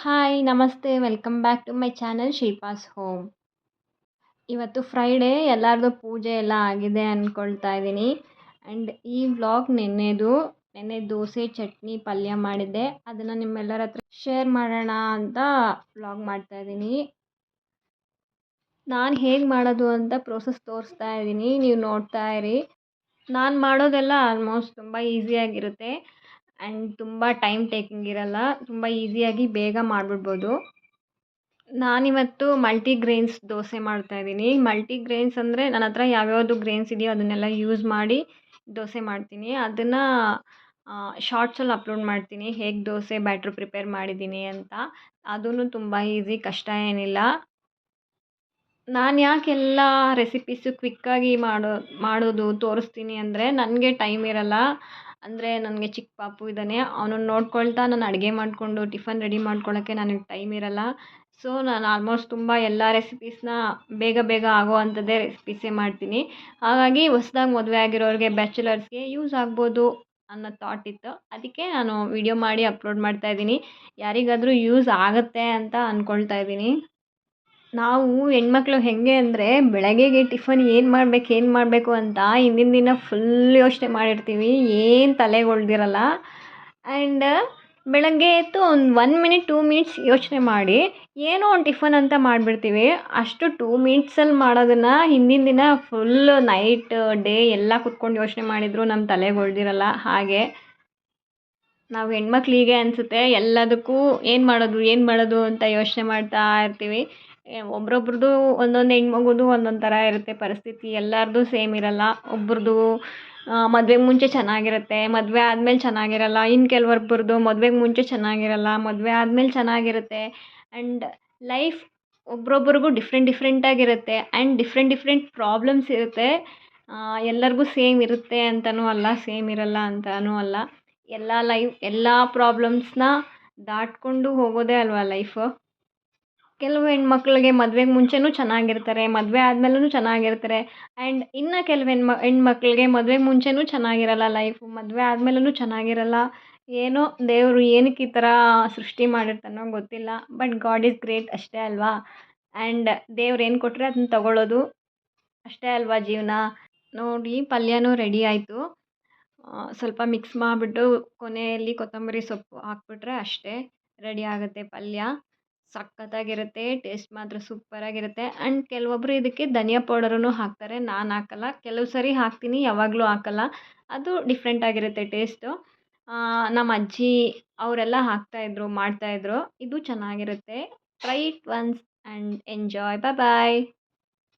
Hi ನಮಸ್ತೆ. Welcome back to my channel Shilpa's home ಇವತ್ತು Friday ಎಲ್ಲರದು ಪೂಜೆ ಎಲ್ಲ ಆಗಿದೆ ಅಂದ್ಕೊಳ್ತಾ ಇದ್ದೀನಿ. ಆ್ಯಂಡ್ ಈ ವ್ಲಾಗ್ ನೆನ್ನೆದು, ನೆನ್ನೆ ದೋಸೆ, ಚಟ್ನಿ, ಪಲ್ಯ ಮಾಡಿದ್ದೆ. ಅದನ್ನು ನಿಮ್ಮೆಲ್ಲರ ಹತ್ರ ಶೇರ್ ಮಾಡೋಣ ಅಂತ ವ್ಲಾಗ್ ಮಾಡ್ತಾ ಇದ್ದೀನಿ. ನಾನು ಹೇಗೆ ಮಾಡೋದು ಅಂತ ಪ್ರೋಸೆಸ್ ತೋರಿಸ್ತಾ ಇದ್ದೀನಿ. ನೀವು ನೋಡ್ತಾ ಇರಿ. ನಾನು ಮಾಡೋದೆಲ್ಲ ಆಲ್ಮೋಸ್ಟ್ ತುಂಬ ಈಸಿಯಾಗಿರುತ್ತೆ ಆ್ಯಂಡ್ ತುಂಬ ಟೈಮ್ ಟೇಕಿಂಗ್ ಇರಲ್ಲ, ತುಂಬ ಈಸಿಯಾಗಿ ಬೇಗ ಮಾಡಿಬಿಡ್ಬೋದು. ನಾನಿವತ್ತು ಮಲ್ಟಿಗ್ರೇನ್ಸ್ ದೋಸೆ ಮಾಡ್ತಾಯಿದ್ದೀನಿ ಮಲ್ಟಿಗ್ರೇನ್ಸ್ ಅಂದರೆ ನನ್ನ ಹತ್ರ ಯಾವ್ಯಾವುದು ಗ್ರೇನ್ಸ್ ಇದೆಯೋ ಅದನ್ನೆಲ್ಲ ಯೂಸ್ ಮಾಡಿ ದೋಸೆ ಮಾಡ್ತೀನಿ. ಅದನ್ನು ಶಾರ್ಟ್ಸಲ್ಲಿ ಅಪ್ಲೋಡ್ ಮಾಡ್ತೀನಿ. ಹೇಗೆ ದೋಸೆ ಬ್ಯಾಟ್ರ್ ಪ್ರಿಪೇರ್ ಮಾಡಿದ್ದೀನಿ ಅಂತ. ಅದೂ ತುಂಬ ಈಸಿ ಕಷ್ಟ ಏನಿಲ್ಲ. ನಾನು ಯಾಕೆ ಎಲ್ಲ ರೆಸಿಪೀಸು ಕ್ವಿಕ್ಕಾಗಿ ಮಾಡೋ, ಮಾಡೋದು, ತೋರಿಸ್ತೀನಿ ಅಂದರೆ ನನಗೆ ಟೈಮ್ ಇರಲ್ಲ. ಅಂದರೆ ನನಗೆ ಚಿಕ್ಕ ಪಾಪು ಇದ್ದಾನೆ ಅವನನ್ನ ನೋಡ್ಕೊಳ್ತಾ ನಾನು ಅಡುಗೆ ಮಾಡಿಕೊಂಡು ಟಿಫನ್ ರೆಡಿ ಮಾಡ್ಕೊಳ್ಳೋಕ್ಕೆ ನನಗೆ ಟೈಮ್ ಇರೋಲ್ಲ. ಸೊ ನಾನು ಆಲ್ಮೋಸ್ಟ್ ತುಂಬ ಎಲ್ಲ ರೆಸಿಪೀಸ್ನ ಬೇಗ ಬೇಗ ಆಗೋ ಅಂಥದ್ದೇ ರೆಸಿಪೀಸೇ ಮಾಡ್ತೀನಿ. ಹಾಗಾಗಿ ಹೊಸ್ದಾಗಿ ಮದುವೆ ಆಗಿರೋರಿಗೆ ಬ್ಯಾಚುಲರ್ಸ್ಗೆ ಯೂಸ್ ಆಗ್ಬೋದು ಅನ್ನೋ ಥಾಟ್ ಇತ್ತು. ಅದಕ್ಕೆ ನಾನು ವಿಡಿಯೋ ಮಾಡಿ ಅಪ್ಲೋಡ್ ಮಾಡ್ತಾ ಇದ್ದೀನಿ. ಯಾರಿಗಾದರೂ ಯೂಸ್ ಆಗುತ್ತೆ ಅಂತ ಅಂದ್ಕೊಳ್ತಾ ಇದ್ದೀನಿ. ನಾವು ಹೆಣ್ಮಕ್ಳು ಹೇಗೆ ಅಂದರೆ ಬೆಳಗ್ಗೆಗೆ ಟಿಫನ್ ಏನು ಮಾಡ್ಬೇಕು, ಏನು ಮಾಡಬೇಕು ಅಂತ ಹಿಂದಿನ ದಿನ ಫುಲ್ ಯೋಚನೆ ಮಾಡಿರ್ತೀವಿ. ಏನು ತಲೆಗೆ ಉಳ್ದಿರಲ್ಲ ಆ್ಯಂಡ್ ಬೆಳಗ್ಗೆ ಎದ್ದು ಒಂದು ಒನ್ ಮಿನಿಟ್ ಟೂ ಮಿನಿಟ್ಸ್ ಯೋಚನೆ ಮಾಡಿ ಏನೋ ಒಂದು ಟಿಫನ್ ಅಂತ ಮಾಡಿಬಿಡ್ತೀವಿ. ಅಷ್ಟು ಟೂ ಮಿನಿಟ್ಸಲ್ಲಿ ಮಾಡೋದನ್ನು ಹಿಂದಿನ ದಿನ ಫುಲ್ ನೈಟ್ ಡೇ ಎಲ್ಲ ಕುತ್ಕೊಂಡು ಯೋಚನೆ ಮಾಡಿದ್ರು ನಮ್ಮ ತಲೆಗೆ ಉಳ್ದಿರಲ್ಲ ಹಾಗೆ ನಾವು ಹೆಣ್ಮಕ್ಳು ಹೀಗೆ ಅನಿಸುತ್ತೆ. ಎಲ್ಲದಕ್ಕೂ ಏನು ಮಾಡೋದು ಏನು ಮಾಡೋದು ಅಂತ ಯೋಚನೆ ಮಾಡ್ತಾ ಇರ್ತೀವಿ. ಒಬ್ರೊಬ್ರದ್ದು ಒಂದೊಂದು ಹೆಣ್ಮಗುದು ಒಂದೊಂದು ಥರ ಇರುತ್ತೆ ಪರಿಸ್ಥಿತಿ. ಎಲ್ಲರದು ಸೇಮ್ ಇರಲ್ಲ. ಒಬ್ರದ್ದು ಮದ್ವೆಗೆ ಮುಂಚೆ ಚೆನ್ನಾಗಿರುತ್ತೆ, ಮದುವೆ ಆದ್ಮೇಲೆ ಚೆನ್ನಾಗಿರಲ್ಲ. ಇನ್ನು ಕೆಲವೊಬ್ರದ್ದು ಮದ್ವೆಗೆ ಮುಂಚೆ ಚೆನ್ನಾಗಿರಲ್ಲ, ಮದುವೆ ಆದ್ಮೇಲೆ ಚೆನ್ನಾಗಿರುತ್ತೆ. ಆ್ಯಂಡ್ ಲೈಫ್ ಒಬ್ರೊಬ್ರಿಗೂ ಡಿಫ್ರೆಂಟ್ ಡಿಫ್ರೆಂಟಾಗಿರುತ್ತೆ ಆ್ಯಂಡ್ ಡಿಫ್ರೆಂಟ್ ಡಿಫ್ರೆಂಟ್ ಪ್ರಾಬ್ಲಮ್ಸ್ ಇರುತ್ತೆ. ಎಲ್ಲರಿಗೂ ಸೇಮ್ ಇರುತ್ತೆ ಅಂತಲೂ ಅಲ್ಲ, ಸೇಮ್ ಇರಲ್ಲ ಅಂತಲೂ ಅಲ್ಲ. ಎಲ್ಲ ಲೈಫ್, ಎಲ್ಲ ಪ್ರಾಬ್ಲಮ್ಸ್ನ ದಾಟಿಕೊಂಡು ಹೋಗೋದೇ ಅಲ್ವಾ ಲೈಫು? ಕೆಲವು ಹೆಣ್ಮಕ್ಳಿಗೆ ಮದುವೆಗೆ ಮುಂಚೆಯೂ ಚೆನ್ನಾಗಿರ್ತಾರೆ, ಮದುವೆ ಆದ್ಮೇಲೂ ಚೆನ್ನಾಗಿರ್ತಾರೆ. ಆ್ಯಂಡ್ ಇನ್ನು ಕೆಲವು ಹೆಣ್ಮ, ಹೆಣ್ಮಕ್ಳಿಗೆ ಮದ್ವೆಗೆ ಮುಂಚೆಯೂ ಚೆನ್ನಾಗಿರಲ್ಲ ಲೈಫು ಮದುವೆ ಆದ್ಮೇಲೂ ಚೆನ್ನಾಗಿರಲ್ಲ. ಏನೋ ದೇವರು ಏನಕ್ಕೆ ಈ ಥರ ಸೃಷ್ಟಿ ಮಾಡಿರ್ತಾನೋ ಗೊತ್ತಿಲ್ಲ ಬಟ್ ಗಾಡ್ ಈಸ್ ಗ್ರೇಟ್ ಅಷ್ಟೇ ಅಲ್ವಾ? ಆ್ಯಂಡ್ ದೇವ್ರು ಏನು ಕೊಟ್ಟರೆ ಅದನ್ನ ತಗೊಳ್ಳೋದು ಅಷ್ಟೇ ಅಲ್ವಾ ಜೀವನ? ನೋಡಿ, ಪಲ್ಯನೂ ರೆಡಿ ಆಯಿತು. ಸ್ವಲ್ಪ ಮಿಕ್ಸ್ ಮಾಡಿಬಿಟ್ಟು ಕೊನೆಯಲ್ಲಿ ಕೊತ್ತಂಬರಿ ಸೊಪ್ಪು ಹಾಕ್ಬಿಟ್ರೆ ಅಷ್ಟೇ ರೆಡಿ ಆಗುತ್ತೆ ಪಲ್ಯ. ಸಖತ್ತಾಗಿರುತ್ತೆ, ಟೇಸ್ಟ್ ಮಾತ್ರ ಸೂಪರಾಗಿರುತ್ತೆ. ಆ್ಯಂಡ್ ಕೆಲವೊಬ್ಬರು ಇದಕ್ಕೆ ಧನಿಯಾ ಪೌಡರನ್ನು ಹಾಕ್ತಾರೆ, ನಾನು ಹಾಕಲ್ಲ. ಕೆಲವು ಸರಿ ಹಾಕ್ತೀನಿ, ಯಾವಾಗಲೂ ಹಾಕಲ್ಲ. ಅದು ಡಿಫ್ರೆಂಟಾಗಿರುತ್ತೆ ಟೇಸ್ಟು. ನಮ್ಮ ಅಜ್ಜಿ ಅವರೆಲ್ಲ ಹಾಕ್ತಾಯಿದ್ರು ಮಾಡ್ತಾಯಿದ್ರು ಇದು ಚೆನ್ನಾಗಿರುತ್ತೆ. Try it once and enjoy bye